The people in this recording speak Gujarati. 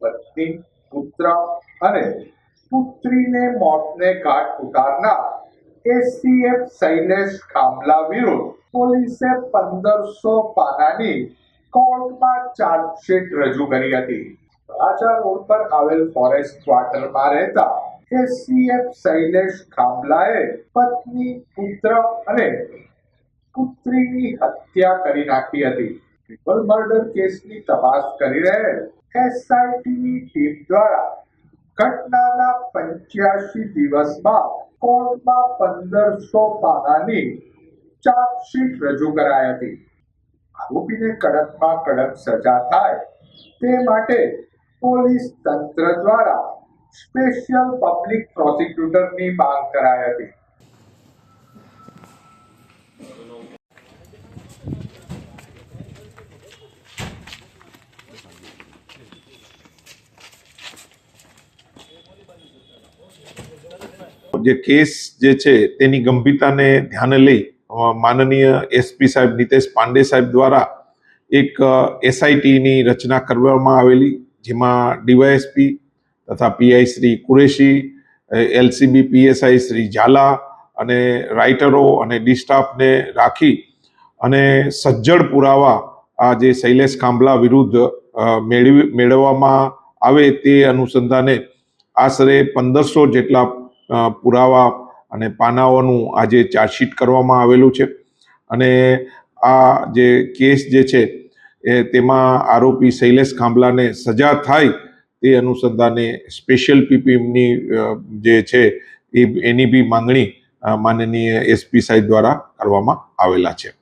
પત્ની, પુત્ર અને પુત્રીને મોતને ઘાટ ઉતારનાર એસીએફ શૈલેષ કામલા વિરુદ્ધ પોલીસે પંદરસો પાનાની કોર્ટમાં ચાર્જશીટ રજૂ કરી હતી. રાજા રોડ પર આવેલ ફોરેસ્ટ ક્વાર્ટરમાં રહેતા એસીએફ શૈલેષ ખામલાએ પત્ની, પુત્ર અને પુત્રીની હત્યા કરી નાખી હતી. ટ્રિપલ મર્ડર કેસની તપાસ કરી રહેલ એસઆઈટીની ટીમ દ્વારા ઘટનાના પંચ્યાસી દિવસ કોર્ટમાં પંદરસો પાનાની ચાર્જશીટ રજૂ કરાઈ હતી. આરોપીને કડકમાં કડક સજા થાય તે માટે પોલીસ તંત્ર દ્વારા સ્પેશિયલ પબ્લિક પ્રોસિક્યુટરની માંગ કરાઈ હતી. જે કેસ જે છે, તેની ગંભીરતાને ધ્યાને લઈ માનનીય એસપી સાહેબ નીતેશ પાંડે સાહેબ દ્વારા એક એસઆઈટીની રચના કરવામાં આવેલી, જેમાં ડીવાયએસપી તથા PI Shri Qureshi LCB PSI Shri Jhala અને રાઇટરો અને ડિસ્ટાફને રાખી અને સજ્જડ પુરાવા આ જે શૈલેષ કાંબલા વિરુદ્ધ મેળવી, મેળવવામાં આવે તે અનુસંધાને આશરે પંદરસો જેટલા પુરાવા અને પાનાઓનું આજે ચાર્જશીટ કરવામાં આવેલું છે. અને આ જે કેસ જે છે, એ તેમાં આરોપી શૈલેષ ખાંભલાને સજા થાય તે અનુસંધાને સ્પેશિયલ પીપીએમની જે છે, એ, એની બી માંગણી માનનીય એસપી સાહેબ દ્વારા કરવામાં આવેલા છે.